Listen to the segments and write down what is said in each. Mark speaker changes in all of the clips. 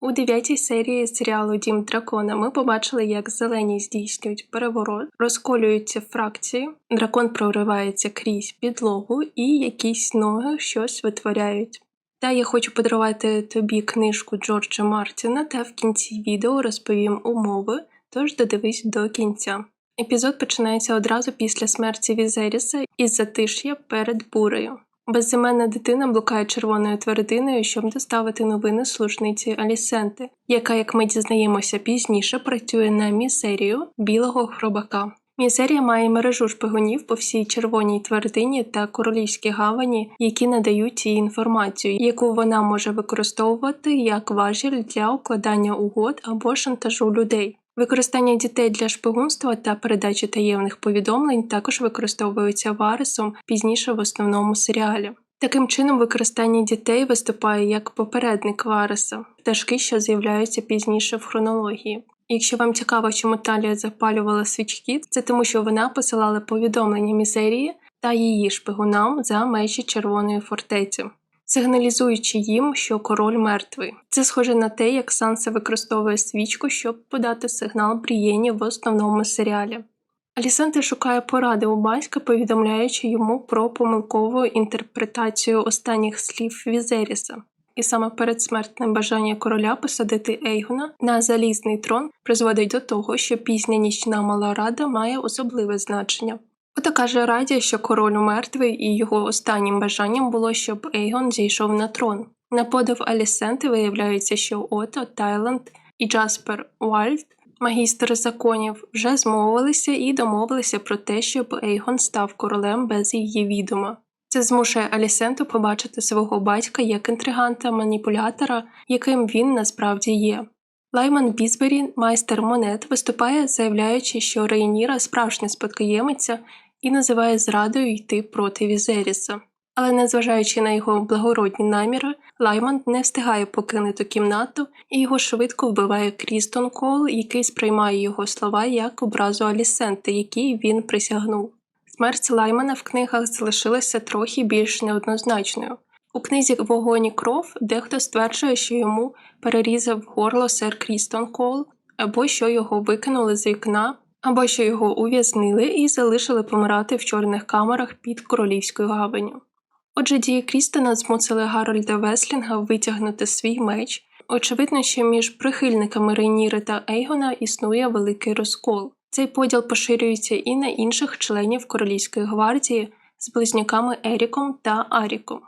Speaker 1: У дев'ятій серії серіалу Дім Дракона ми побачили, як зелені здійснюють переворот, розколюються фракції, дракон проривається крізь підлогу і якісь ноги щось витворяють. Та я хочу подарувати тобі книжку Джорджа Мартіна та в кінці відео розповім умови, тож додивись до кінця. Епізод починається одразу після смерті Візеріса із затиш'я перед бурею. Безіменна дитина блукає червоною твердиною, щоб доставити новини служниці Алісенти, яка, як ми дізнаємося пізніше, працює на місерію білого хробака. Місерія має мережу шпигунів по всій червоній твердині та королівській гавані, які надають їй інформацію, яку вона може використовувати як важіль для укладання угод або шантажу людей. Використання дітей для шпигунства та передачі таємних повідомлень також використовується Варесом пізніше в основному серіалі. Таким чином, використання дітей виступає як попередник Вареса, пташки, що з'являються пізніше в хронології. Якщо вам цікаво, чому Талія запалювала свічки, це тому, що вона посилала повідомлення мізерії та її шпигунам за межі Червоної фортеці сигналізуючи їм, що король мертвий. Це схоже на те, як Санса використовує свічку, щоб подати сигнал Брієні в основному серіалі. Алісанте шукає поради у батька, повідомляючи йому про помилкову інтерпретацію останніх слів Візеріса. І саме передсмертне бажання короля посадити Ейгона на залізний трон призводить до того, що пізня нічна мала рада має особливе значення. Ото каже Раді, що король мертвий, і його останнім бажанням було, щоб Ейгон зійшов на трон. На подив Алісенти виявляється, що Ото, Тайланд і Джаспер Уальд, магістр законів, вже змовилися і домовилися про те, щоб Ейгон став королем без її відома. Це змушує Алісенту побачити свого батька як інтриганта, маніпулятора, яким він насправді є. Лайман Бізбері, майстер монет, виступає, заявляючи, що Рейніра справжня спадкоємиця і називає зрадою йти проти Візеріса. Але незважаючи на його благородні наміри, Лайман не встигає покинути кімнату і його швидко вбиває Крістон Кол, який сприймає його слова як образу Алісенти, якій він присягнув. Смерть Лаймана в книгах залишилася трохи більш неоднозначною. У книзі Вогонь і кров дехто стверджує, що йому перерізав горло сер Крістон Кол, або що його викинули з вікна, або що його ув'язнили і залишили помирати в чорних камерах під королівською гаванню. Отже, дії Крістона змусили Гарольда Веслінга витягнути свій меч. Очевидно, що між прихильниками Рейніри та Ейгона існує великий розкол. Цей поділ поширюється і на інших членів Королівської гвардії з близнюками Еріком та Аріком.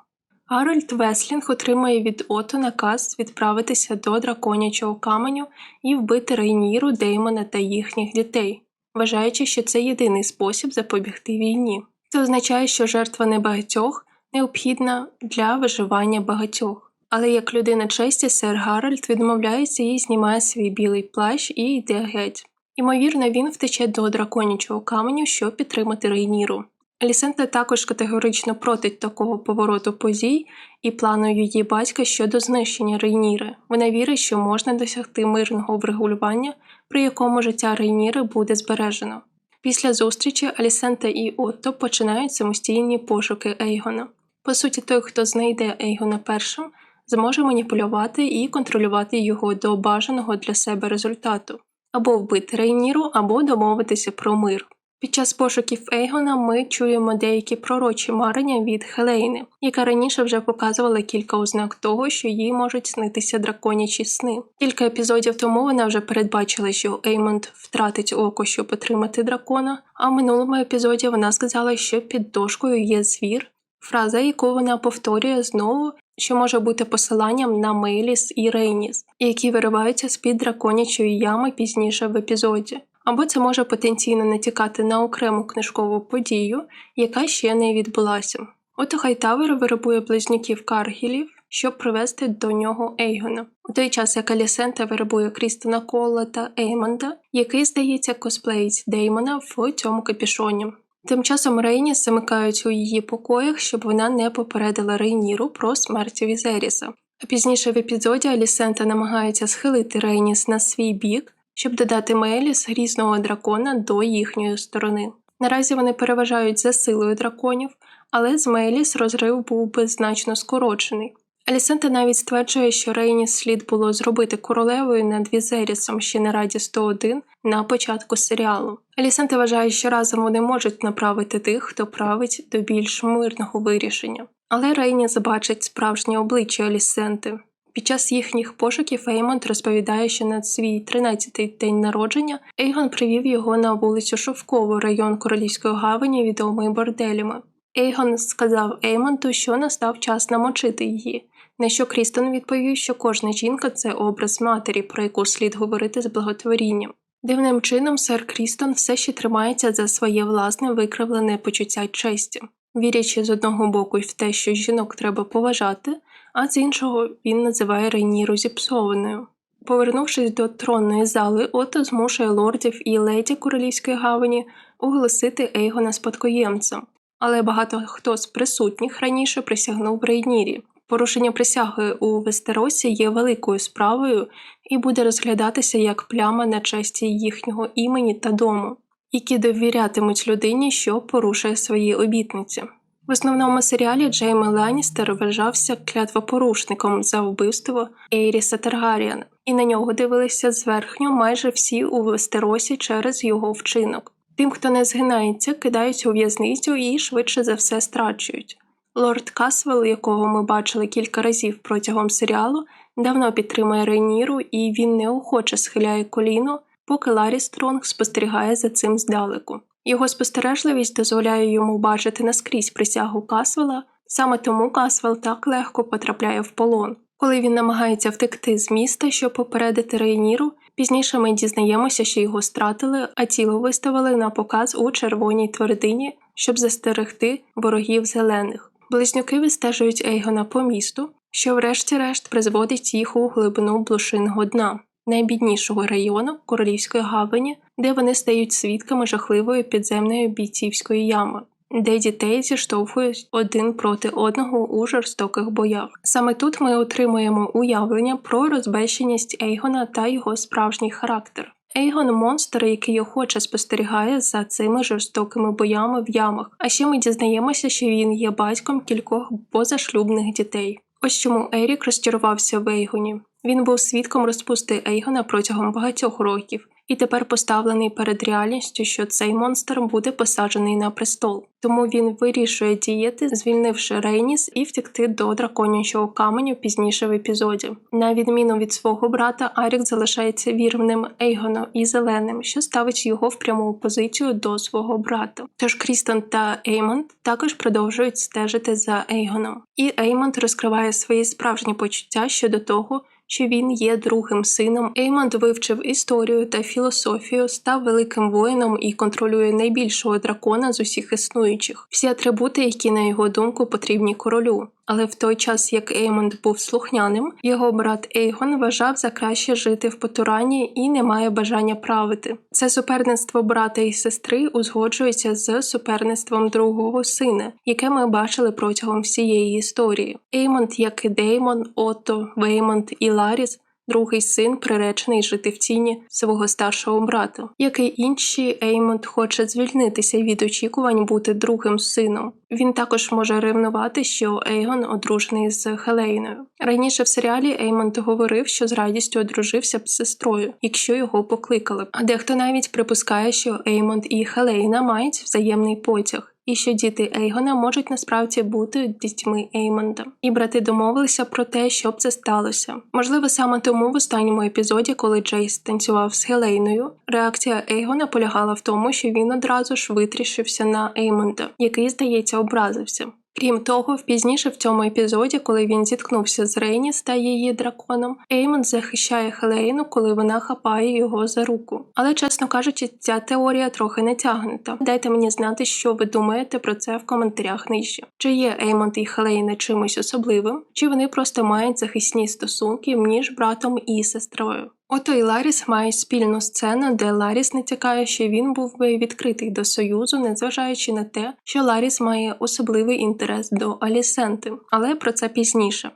Speaker 1: Гарольд Веслінг отримує від Ото наказ відправитися до драконячого каменю і вбити Рейніру, Деймона та їхніх дітей вважаючи, що це єдиний спосіб запобігти війні. Це означає, що жертва небагатьох необхідна для виживання багатьох. Але як людина честі, сер Гарольд відмовляється і знімає свій білий плащ і йде геть. Ймовірно, він втече до драконячого каменю, щоб підтримати Рейніру. Лісента також категорично проти такого повороту подій і плану її батька щодо знищення Рейніри. Вона вірить, що можна досягти мирного врегулювання, при якому життя Рейніри буде збережено. Після зустрічі Алісента і Отто починають самостійні пошуки Ейгона. По суті, той, хто знайде Ейгона першим, зможе маніпулювати і контролювати його до бажаного для себе результату або вбити Рейніру, або домовитися про мир. Під час пошуків Ейгона ми чуємо деякі пророчі марення від Хелейни, яка раніше вже показувала кілька ознак того, що їй можуть снитися драконячі сни. Кілька епізодів тому вона вже передбачила, що Еймонд втратить око, щоб отримати дракона. А в минулому епізоді вона сказала, що під дошкою є звір, фраза, яку вона повторює знову. Що може бути посиланням на Мейліс і Рейніс, які вириваються з під драконячої ями пізніше в епізоді або це може потенційно натякати на окрему книжкову подію, яка ще не відбулася. Ото Хайтавер виробує близнюків Каргілів, щоб привести до нього Ейгона. У той час як Алісента виробує Крістона Колла та Еймонда, який, здається, косплеїть Деймона в цьому капішоні. Тим часом Рейніс замикають у її покоях, щоб вона не попередила Рейніру про смерть Візеріса. А пізніше в епізоді Алісента намагається схилити Рейніс на свій бік, щоб додати Меліс грізного дракона до їхньої сторони. Наразі вони переважають за силою драконів, але з Меліс розрив був би значно скорочений. Алісента навіть стверджує, що Рейніс слід було зробити королевою над Візерісом ще на Раді 101 на початку серіалу. Алісента вважає, що разом вони можуть направити тих, хто править до більш мирного вирішення. Але Рейніс бачить справжнє обличчя Алісенти. Під час їхніх пошуків Еймонд розповідає, що на свій 13-й день народження Ейгон привів його на вулицю Шовкову, район Королівської гавані, відомий борделями. Ейгон сказав Еймонту, що настав час намочити її. На що Крістон відповів, що кожна жінка це образ матері, про яку слід говорити з благотворінням. Дивним чином, сер Крістон все ще тримається за своє власне викривлене почуття честі, вірячи з одного боку в те, що жінок треба поважати, а з іншого він називає Рейніру зіпсованою. Повернувшись до тронної зали, Ото змушує лордів і леді королівської гавані оголосити Ейгона спадкоємцем, але багато хто з присутніх раніше присягнув Рейнірі. Порушення присяги у Вестеросі є великою справою і буде розглядатися як пляма на честі їхнього імені та дому, які довірятимуть людині, що порушує свої обітниці. В основному серіалі Джейми Ланністер вважався клятвопорушником за вбивство Ейріса Таргаріана, і на нього дивилися зверхньо майже всі у Вестеросі через його вчинок. Тим, хто не згинається, кидають у в'язницю і швидше за все страчують. Лорд Касвелл, якого ми бачили кілька разів протягом серіалу, давно підтримує Рейніру, і він неохоче схиляє коліно, поки Ларі Стронг спостерігає за цим здалеку. Його спостережливість дозволяє йому бачити наскрізь присягу Касвела, саме тому Касвел так легко потрапляє в полон. Коли він намагається втекти з міста, щоб попередити Рейніру, пізніше ми дізнаємося, що його стратили, а тіло виставили на показ у червоній твердині, щоб застерегти ворогів зелених. Близнюки вистежують Ейгона по місту, що врешті-решт призводить їх у глибину блошиного дна, найбіднішого району Королівської гавані, де вони стають свідками жахливої підземної бійцівської ями, де дітей зіштовхують один проти одного у жорстоких боях. Саме тут ми отримуємо уявлення про розбещеність Ейгона та його справжній характер. Ейгон монстр, який охоче спостерігає за цими жорстокими боями в ямах. А ще ми дізнаємося, що він є батьком кількох позашлюбних дітей. Ось чому Ерік розчарувався в Ейгоні. Він був свідком розпусти Ейгона протягом багатьох років, і тепер поставлений перед реальністю, що цей монстр буде посаджений на престол. Тому він вирішує діяти, звільнивши Рейніс і втекти до драконячого каменю пізніше в епізоді. На відміну від свого брата, Арік залишається вірним Ейгону і зеленим, що ставить його в пряму опозицію до свого брата. Тож Крістон та Еймонд також продовжують стежити за Ейгоном. І Еймонд розкриває свої справжні почуття щодо того що він є другим сином. Еймонд вивчив історію та філософію, став великим воїном і контролює найбільшого дракона з усіх існуючих. Всі атрибути, які на його думку потрібні королю. Але в той час, як Еймонд був слухняним, його брат Ейгон вважав за краще жити в потуранні і не має бажання правити. Це суперництво брата і сестри узгоджується з суперництвом другого сина, яке ми бачили протягом всієї історії. Еймонд, як і Деймон, Отто, Веймонд і Ларіс другий син приречений жити в тіні свого старшого брата, як і інші, Еймонд хоче звільнитися від очікувань бути другим сином. Він також може ревнувати, що Ейгон одружений з Хелейною. Раніше в серіалі Еймонд говорив, що з радістю одружився б з сестрою, якщо його покликали. А дехто навіть припускає, що Еймонд і Хелейна мають взаємний потяг і що діти Ейгона можуть насправді бути дітьми Еймонда. І брати домовилися про те, щоб це сталося. Можливо, саме тому в останньому епізоді, коли Джейс танцював з Гелейною, реакція Ейгона полягала в тому, що він одразу ж витрішився на Еймонда, який, здається, образився. Крім того, пізніше в цьому епізоді, коли він зіткнувся з Рейніс та її драконом, Еймон захищає Хелейну, коли вона хапає його за руку. Але, чесно кажучи, ця теорія трохи не тягнута. Дайте мені знати, що ви думаєте про це в коментарях нижче. Чи є Еймонд і Хелейна чимось особливим, чи вони просто мають захисні стосунки між братом і сестрою? Ото і Ларіс мають спільну сцену, де Ларіс натякає, що він був би відкритий до Союзу, незважаючи на те, що Ларіс має особливий інтерес до Алісенти, але про це пізніше.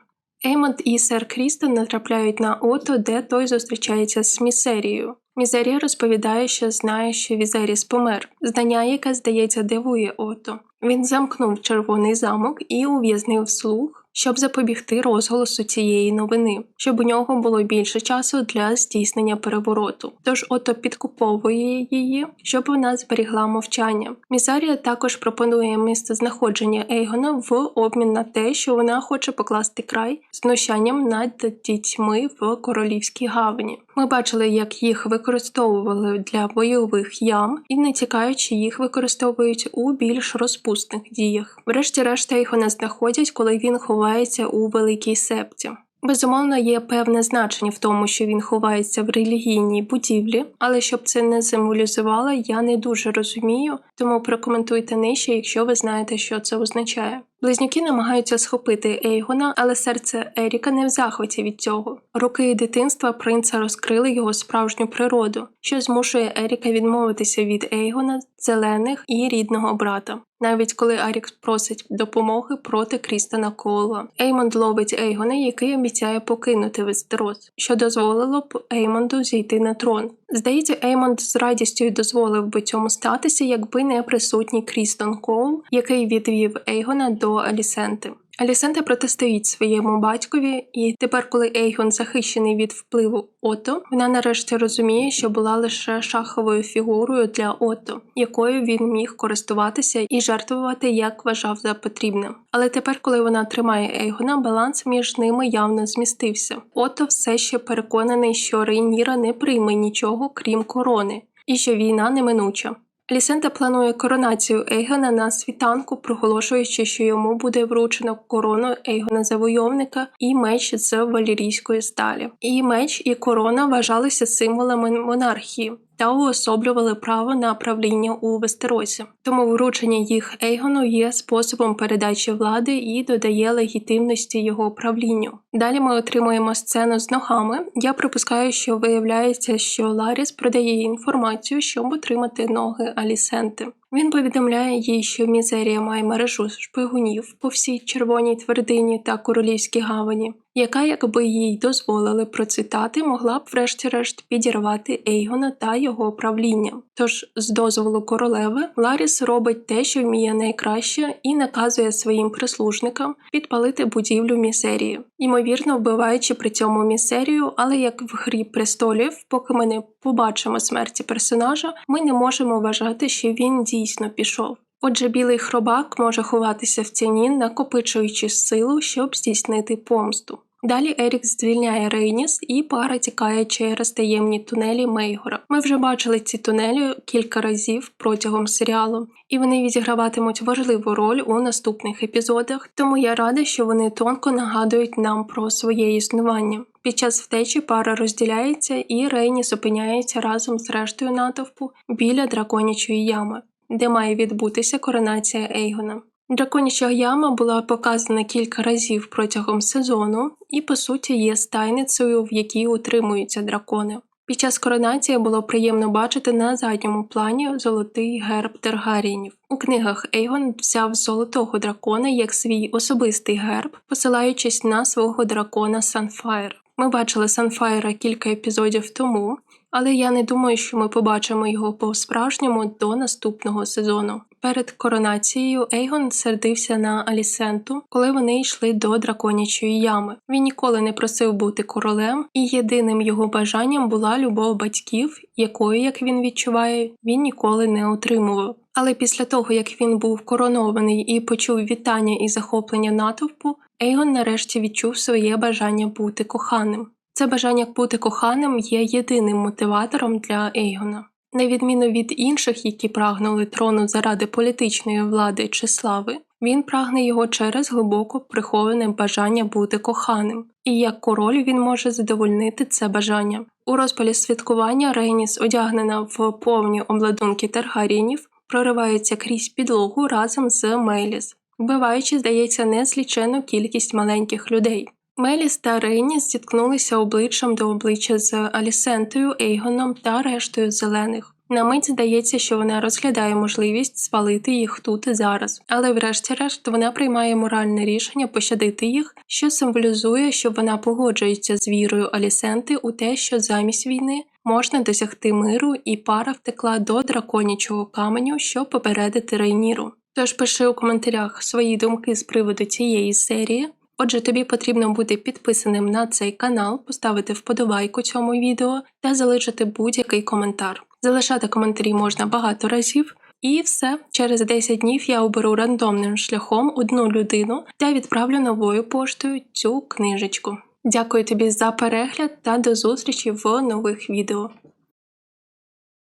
Speaker 1: Еймонд і сер Крістен натрапляють на Ото, де той зустрічається з Місерією. Мізерія розповідає, що знає, що Візеріс помер, знання, яке, здається, дивує Ото. Він замкнув червоний замок і ув'язнив слуг, щоб запобігти розголосу цієї новини, щоб у нього було більше часу для здійснення перевороту. Тож ото підкуповує її, щоб вона зберігла мовчання. Мізарія також пропонує місце знаходження Ейгона в обмін на те, що вона хоче покласти край знущанням над дітьми в королівській гавані. Ми бачили, як їх використовували для бойових ям, і не тікаючи, їх використовують у більш розпусних діях. Врешті-решт Ейгона знаходять, коли він ховається у великій септі. Безумовно, є певне значення в тому, що він ховається в релігійній будівлі, але щоб це не символізувало, я не дуже розумію, тому прокоментуйте нижче, якщо ви знаєте, що це означає. Близнюки намагаються схопити Ейгона, але серце Еріка не в захваті від цього. Роки дитинства принца розкрили його справжню природу, що змушує Еріка відмовитися від Ейгона, зелених і рідного брата. Навіть коли Арік просить допомоги проти Крістана Коула. Еймонд ловить Ейгона, який обіцяє покинути Вестерос, що дозволило б Еймонду зійти на трон. Здається, Еймонд з радістю дозволив би цьому статися, якби не присутній Крістон Коул, який відвів Ейгона до Алісенти. Алісента протистоїть своєму батькові, і тепер, коли Ейгон захищений від впливу Ото, вона нарешті розуміє, що була лише шаховою фігурою для Ото, якою він міг користуватися і жертвувати, як вважав за потрібне. Але тепер, коли вона тримає Ейгона, баланс між ними явно змістився. Ото все ще переконаний, що Рейніра не прийме нічого крім корони, і що війна неминуча. Лісента планує коронацію Ейгона на світанку, проголошуючи, що йому буде вручено корону Ейгона Завойовника і меч з валірійської сталі. І меч, і корона вважалися символами монархії. Та уособлювали право на правління у Вестеросі, тому вручення їх Ейгону є способом передачі влади і додає легітимності його правлінню. Далі ми отримуємо сцену з ногами. Я припускаю, що виявляється, що Ларіс продає інформацію, щоб отримати ноги Алісенти. Він повідомляє їй, що мізерія має мережу шпигунів по всій червоній твердині та королівській гавані, яка, якби їй дозволили процвітати, могла б, врешті-решт, підірвати Ейгона та його правління. Тож, з дозволу королеви, Ларіс робить те, що вміє найкраще, і наказує своїм прислужникам підпалити будівлю місерії, ймовірно, вбиваючи при цьому місерію, але як в грі престолів, поки ми не побачимо смерті персонажа, ми не можемо вважати, що він дійсно пішов. Отже, білий хробак може ховатися в тіні, накопичуючи силу, щоб здійснити помсту. Далі Ерік звільняє Рейніс і пара тікає через таємні тунелі Мейгора. Ми вже бачили ці тунелі кілька разів протягом серіалу, і вони відіграватимуть важливу роль у наступних епізодах, тому я рада, що вони тонко нагадують нам про своє існування. Під час втечі пара розділяється, і Рейніс опиняється разом з рештою натовпу біля драконячої ями, де має відбутися коронація Ейгона. Драконяча яма була показана кілька разів протягом сезону і, по суті, є стайницею, в якій утримуються дракони. Під час коронації було приємно бачити на задньому плані золотий герб Тергаріїнів. У книгах Ейгон взяв золотого дракона як свій особистий герб, посилаючись на свого дракона Санфайр. Ми бачили Санфайра кілька епізодів тому, але я не думаю, що ми побачимо його по-справжньому до наступного сезону. Перед коронацією Ейгон сердився на Алісенту, коли вони йшли до драконячої ями. Він ніколи не просив бути королем, і єдиним його бажанням була любов батьків, якою, як він відчуває, він ніколи не отримував. Але після того, як він був коронований і почув вітання і захоплення натовпу, Ейгон нарешті відчув своє бажання бути коханим. Це бажання бути коханим є єдиним мотиватором для Ейгона. На відміну від інших, які прагнули трону заради політичної влади чи слави, він прагне його через глибоко приховане бажання бути коханим, і як король він може задовольнити це бажання. У розпалі святкування Рейніс, одягнена в повні обладунки Таргарінів, проривається крізь підлогу разом з Мейліс, вбиваючи, здається, незлічену кількість маленьких людей. Меліс та Рейніс зіткнулися обличчям до обличчя з Алісентою, Ейгоном та рештою зелених. На мить здається, що вона розглядає можливість спалити їх тут і зараз, але врешті-решт вона приймає моральне рішення пощадити їх, що символізує, що вона погоджується з вірою Алісенти у те, що замість війни можна досягти миру, і пара втекла до драконячого каменю, щоб попередити Рейніру. Тож пиши у коментарях свої думки з приводу цієї серії. Отже, тобі потрібно бути підписаним на цей канал, поставити вподобайку цьому відео та залишити будь-який коментар. Залишати коментарі можна багато разів. І все, через 10 днів я оберу рандомним шляхом одну людину та відправлю новою поштою цю книжечку. Дякую тобі за перегляд та до зустрічі в нових відео.